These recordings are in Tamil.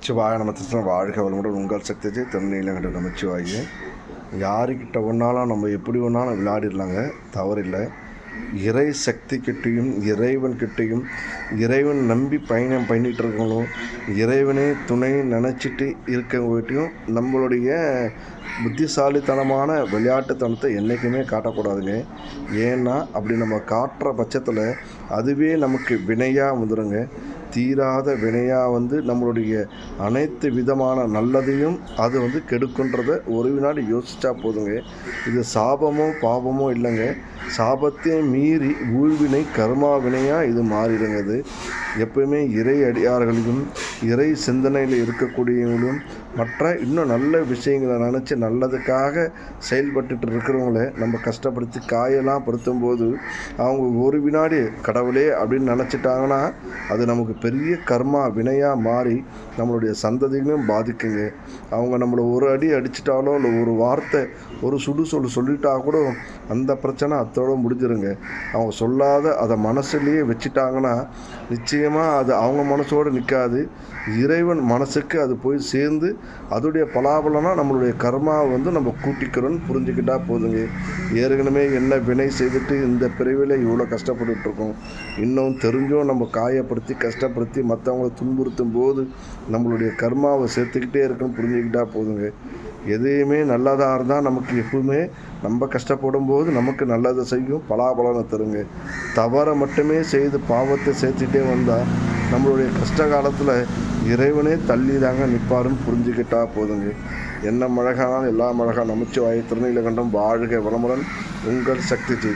நமச்சிவாய நமச்சிவாய வாழ்க வளமுடன் உங்கள் சக்திஜை திருநீலகண்ட நமச்சிவாய. யாருக்கிட்ட ஒன்றாலும் நம்ம எப்படி ஒன்றாலும் விளையாடிடலாங்க? தவறில்லை. இறை சக்தி கிட்டேயும் இறைவன் கிட்டேயும் இறைவன் நம்பி பயணம் பண்ணிகிட்டு இருக்கவங்களும் இறைவனே துணை நினச்சிட்டு இருக்கவங்ககிட்டையும் நம்மளுடைய புத்திசாலித்தனமான விளையாட்டுத்தனத்தை என்றைக்குமே காட்டக்கூடாதுங்க. ஏன்னா அப்படி நம்ம காட்டுற பட்சத்தில் அதுவே நமக்கு வினையாக வந்துடுங்க தீராத வினையாக வந்து நம்மளுடைய அனைத்து விதமான நல்லதையும் அது வந்து கெடுக்குன்றத ஒரு வினாடி யோசிச்சா போதுங்க. இது சாபமோ பாபமோ இல்லைங்க. சாபத்தையும் மீறி ஊழ்வினை கர்மா வினையாக இது மாறிடுங்க இது எப்பவுமே இறை அடியார்களையும் இறை சிந்தனையில் இருக்கக்கூடியவங்களும் மற்ற இன்னும் நல்ல விஷயங்களை நினச்சி நல்லதுக்காக செயல்பட்டுட்டு இருக்கிறவங்கள நம்ம கஷ்டப்படுத்தி காயெல்லாம் படுத்தும் போது அவங்க ஒரு வினாடி கடவுளே அப்படின்னு நினச்சிட்டாங்கன்னா அது நமக்கு பெரிய கர்மா வினையாக மாறி நம்மளுடைய சந்ததிகளையும் பாதிக்குங்க. அவங்க நம்மளை ஒரு அடி அடிச்சிட்டாலோ இல்லை ஒரு வார்த்தை ஒரு சுடு சொல்லு சொல்லிட்டா கூட அந்த பிரச்சனை அத்தோட முடிஞ்சிருங்க. அவங்க சொல்லாத அதை மனசுலேயே வச்சுட்டாங்கன்னா நிச்சயமாக அது அவங்க மனசோடு நிற்காது இறைவன் மனசுக்கு அது போய் சேர்ந்து அதோடைய பலாபலனாக நம்மளுடைய கர்மாவை வந்து நம்ம கூட்டிக்கிறோன்னு புரிஞ்சுக்கிட்டா போதுங்க. ஏற்கனவே என்ன வினை செய்துட்டு இந்த பிரிவில் இவ்வளோ கஷ்டப்பட்டுருக்கோம் இருக்கோம் இன்னும் தெரிஞ்சும் நம்ம காயப்படுத்தி கஷ்டப்படுத்தி மற்றவங்களை துன்புறுத்தும் போது நம்மளுடைய கர்மாவை சேர்த்துக்கிட்டே இருக்குன்னு புரிஞ்சுக்கிட்டா போதுங்க. எதையுமே நல்லதாக இருந்தால் நமக்கு எப்பவுமே. நம்ம கஷ்டப்படும் போது நமக்கு நல்லதை செய்யும் பலாபலனை தருங்க. தவறை மட்டுமே செய்து பாவத்தை சேர்த்துட்டே வந்தால் நம்மளுடைய கஷ்ட காலத்தில் இறைவனே தள்ளி தாங்க நிற்பாருன்னு புரிஞ்சுக்கிட்டா போதுங்க. என்ன மழகானாலும் எல்லா மழகா நமச்சு வாய் திருநீலகண்டம் வாழ்க வளமுடன் உங்கள் சக்தி ஜி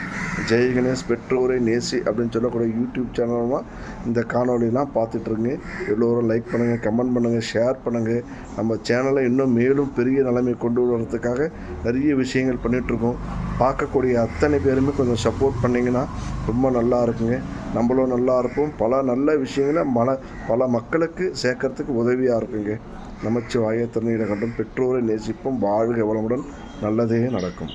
ஜெய் கணேஷ் பெற்றோரை நேசி அப்படின்னு சொல்லக்கூடிய யூடியூப் சேனலமாக இந்த காணொலிலாம் பார்த்துட்ருங்க. எல்லோரும் லைக் பண்ணுங்கள் கமெண்ட் பண்ணுங்கள் ஷேர் பண்ணுங்கள் நம்ம சேனலை இன்னும் மேலும் பெரிய நிலைமை கொண்டு வர்றதுக்காக நிறைய விஷயங்கள் பண்ணிகிட்ருக்கோம் பார்க்கக்கூடிய அத்தனை பேருமே கொஞ்சம் சப்போர்ட் பண்ணிங்கன்னா ரொம்ப நல்லா இருக்குங்க. நம்மளும் நல்லா இருப்போம். பல நல்ல விஷயங்களை மல பல மக்களுக்கு சேர்க்கறதுக்கு உதவியாக இருக்குங்க. நமச்சிவாய திருநீலகண்டம் பெற்றோரை நேசிப்போம். வாழ்க வளமுடன். நல்லதே நடக்கும்.